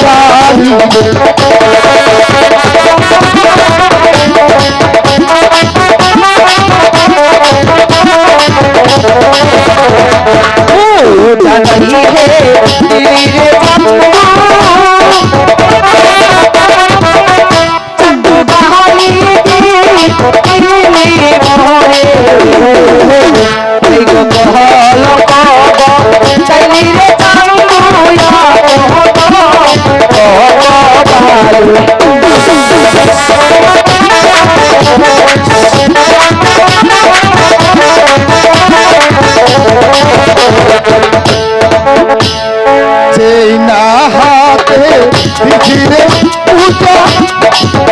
পারি পৃথিবীর পূজা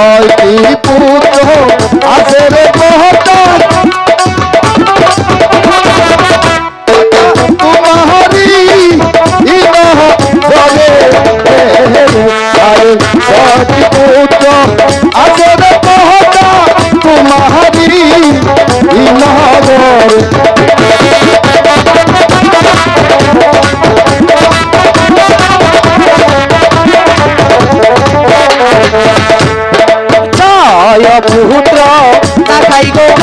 ছয়টি পুত্র পুত্র না গো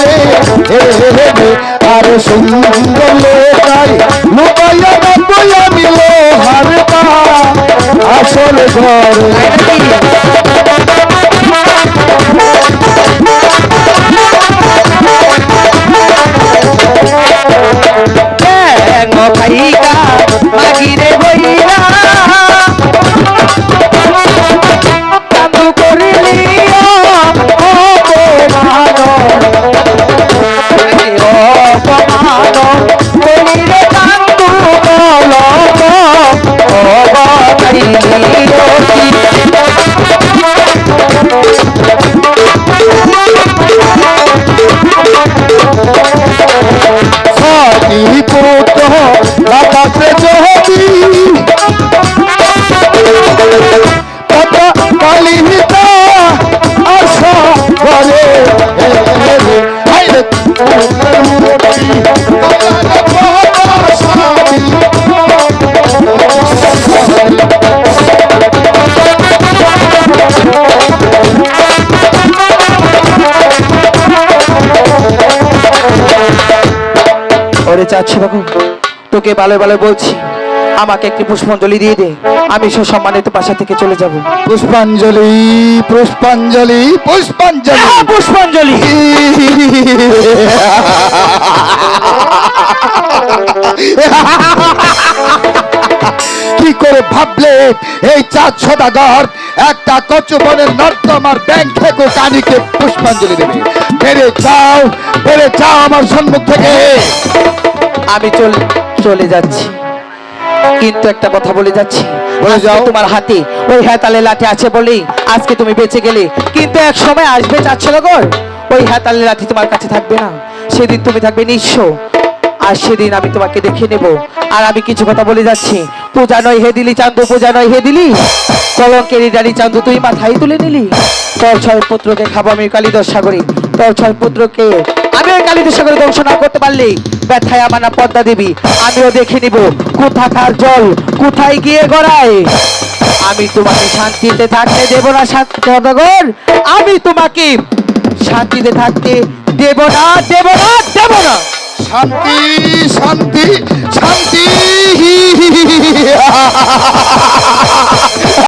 করে আর সুন্দর লোকাই লুকাইয়া বইয়া মিল হারতা আসল ঘরে। চাচ্ছি বাবু। তোকে ভালো ভালো বলছি আমাকে একটি পুষ্পাঞ্জলি দিয়ে দে। আমি সুসম্মানিত বাসা থেকে চলে যাব। পুষ্পাঞ্জলি পুষ্পাঞ্জলি পুষ্পাঞ্জলি। পুষ্পাঞ্জলি। কি করে ভাবলে? এই চাঁদ সদাগর একটা কচু বনের নর্দমার ব্যাংক থেকে কানিকে পুষ্পাঞ্জলি দেবে। বেড়ে যাও বেড়ে যাও আমার সম্মুখ থেকে। আমি চল চলে যাচ্ছি। কিন্তু একটা কথা বলে যাচ্ছি। তোমার হাতে ওই হাতালে লাঠি আছে বলেই আজকে তুমি বেঁচে গেলে। কিন্তু এক সময় আসবে চাচ্ছিল গর ওই হাতালে লাঠি তোমার কাছে থাকবে না। সেদিন তুমি থাকবে নিঃস্ব। আর সেদিন আমি তোমাকে দেখে নেব। আর আমি কিছু কথা বলে যাচ্ছি। পূজা নয় হে দিলি চান্দু পূজা নয় হে দিলি। কলঙ্কের ডালি চান্দু তুই মাথায় তুলে নিলি। তোর ছয় পুত্রকে খাব আমি কালী কালিদর সাগরে তোর ছয় পুত্রকে ওই কালিদর সাগরে ধ্বংস না করতে পারলে ব্যথায় আমার না পদ্মা দেবী আমিও দেখে নিব কোথাকার জল কোথায় গিয়ে গড়ায় আমি তোমাকে শান্তিতে থাকতে দেব না সদাগর আমি তোমাকে শান্তিতে থাকতে দেব না দেব না দেব না শান্তি শান্তি শান্তি